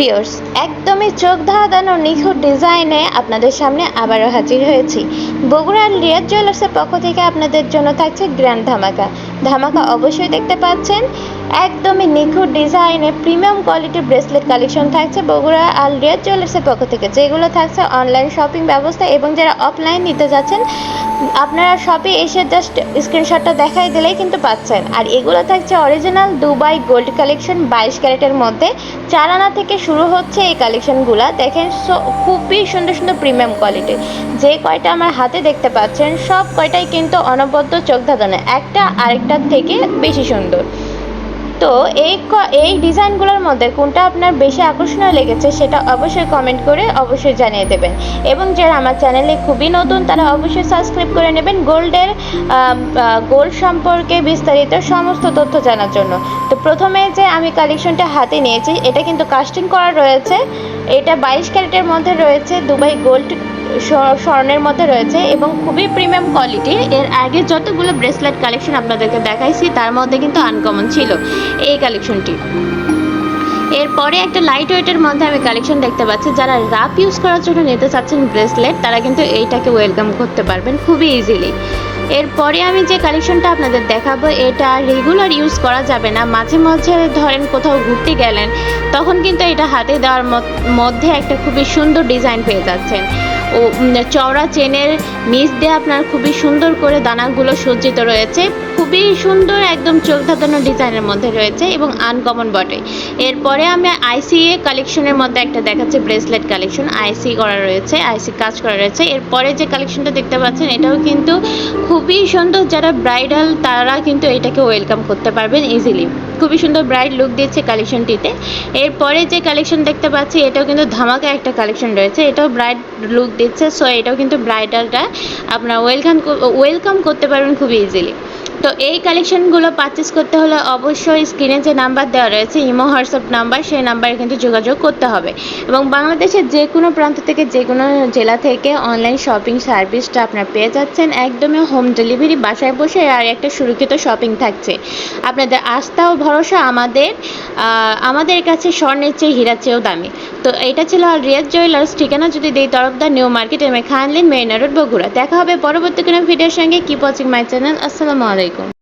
বিয়র্স একদমই চোখ ধাঁধানো নিখুঁত ডিজাইনে আপনাদের সামনে আবারও হাজির হয়েছি। বগুড়ার লিয়ার জুয়েলার্সের পক্ষ থেকে আপনাদের জন্য থাকছে গ্র্যান্ড ধামাকা ধামাকা অবশ্যই দেখতে পাচ্ছেন। একদমই নিখুঁত ডিজাইনে প্রিমিয়াম কোয়ালিটির ব্রেসলেট কালেকশন থাকছে বগুড়া আর রিয়াদ জুয়েলার্সের পক্ষ থেকে। যেগুলো থাকছে অনলাইন শপিং ব্যবস্থা এবং যারা অফলাইন নিতে যাচ্ছেন, আপনারা শপে এসে জাস্ট স্ক্রিনশটটা দেখাই দিলেই কিন্তু পাচ্ছেন। আর এগুলো থাকছে অরিজিনাল দুবাই গোল্ড কালেকশন বাইশ ক্যারেটের মধ্যে। চার আনা থেকে শুরু হচ্ছে এই কালেকশনগুলো। দেখেন খুবই সুন্দর সুন্দর প্রিমিয়াম কোয়ালিটি। যে কয়টা আমার হাতে দেখতে পাচ্ছেন, সব কয়টাই কিন্তু অনবদ্য চোখ ধাঁধানো। একটা আরেকটার থেকে বেশি সুন্দর। তো এই এই ডিজাইনগুলোর মধ্যে কোনটা আপনার বেশি আকর্ষণীয় লেগেছে সেটা অবশ্যই কমেন্ট করে অবশ্যই জানিয়ে দেবেন। এবং যারা আমার চ্যানেলে খুবই নতুন, তারা অবশ্যই সাবস্ক্রাইব করে নেবেন গোল্ডের গোল্ড সম্পর্কে বিস্তারিত সমস্ত তথ্য জানার জন্য। তো প্রথমে যে আমি কালেকশনটা হাতে নিয়েছি, এটা কিন্তু কাস্টিং করা রয়েছে। এটা বাইশ ক্যারেটের মধ্যে রয়েছে দুবাই গোল্ড স্বর্ণের মধ্যে রয়েছে এবং খুবই প্রিমিয়াম কোয়ালিটি এর আগে যতগুলো ব্রেসলেট কালেকশন আপনাদেরকে দেখাইছি, তার মধ্যে কিন্তু আনকমন ছিল এই কালেকশনটি এরপরে একটা লাইট ওয়েটের মধ্যে আমি কালেকশন দেখতে পাচ্ছি, যারা রাফ ইউজ করার জন্য নিতে চাচ্ছেন ব্রেসলেট তারা কিন্তু এইটাকে ওয়েলকাম করতে পারবেন খুবই ইজিলি এরপরে আমি যে কালেকশনটা আপনাদের দেখাবো, এটা রেগুলার ইউজ করা যাবে না। মাঝে মাঝে ধরেন কোথাও ঘুরতে গেলেন, তখন কিন্তু এটা হাতে দেওয়ার মধ্যে একটা খুবই সুন্দর ডিজাইন পেয়ে যাচ্ছেন। ও চওড়া চেনের নিচ দিয়ে আপনার খুবই সুন্দর করে দানাগুলো সজ্জিত রয়েছে। খুবই সুন্দর একদম চোখ ধাঁধানো ডিজাইনের মধ্যে রয়েছে এবং আনকমন বটে। এরপরে আমি আইসিএ কালেকশনের মধ্যে একটা দেখাচ্ছি ব্রেসলেট কালেকশন আইসি করা রয়েছে আইসি কাজ করা রয়েছে। এরপরে যে কালেকশনটা দেখতে পাচ্ছেন, এটাও কিন্তু খুবই সুন্দর, যারা ব্রাইডাল তারা কিন্তু এটাকে ওয়েলকাম করতে পারবেন ইজিলি খুবই সুন্দর ব্রাইড লুক দিচ্ছে কালেকশনটিতে এরপরে যে কালেকশন দেখতে পাচ্ছি, এটাও কিন্তু ধামাকা একটা কালেকশন রয়েছে। এটাও ব্রাইড লুক দিচ্ছে সো এটাও কিন্তু ব্রাইডালটা আপনারা ওয়েলকাম ওয়েলকাম করতে পারবেন খুব ইজিলি তো এই কালেকশনগুলো পারচেস করতে হলে অবশ্যই স্ক্রিনে যে নাম্বার দেওয়া রয়েছে, ইমো, হোয়াটসঅ্যাপ নাম্বার সেই নাম্বারে কিন্তু যোগাযোগ করতে হবে। এবং বাংলাদেশের যে কোনো প্রান্ত থেকে, যে কোনো জেলা থেকে অনলাইন শপিং সার্ভিসটা আপনার পেয়ে যাচ্ছেন। একদমই হোম ডেলিভারি বাসায় বসে আর একটা সুরক্ষিত শপিং থাকছে। আপনাদের আস্থা ও ভরসা আমাদের আমাদের কাছে স্বর্ণের চেয়ে হীরার চেয়েও দামি। তো এটা ছিল আর রিয়াজ জুয়েলার্স ঠিকানা যদি দেই, Tarafdar new market M A খানলিন Marina road Bogura. দেখা হবে পরবর্তী কোনো ভিডিওর সঙ্গে। কিপ ওয়াচিং মাই চ্যানেল আসসালামু আলাইকুম। আলাইকুম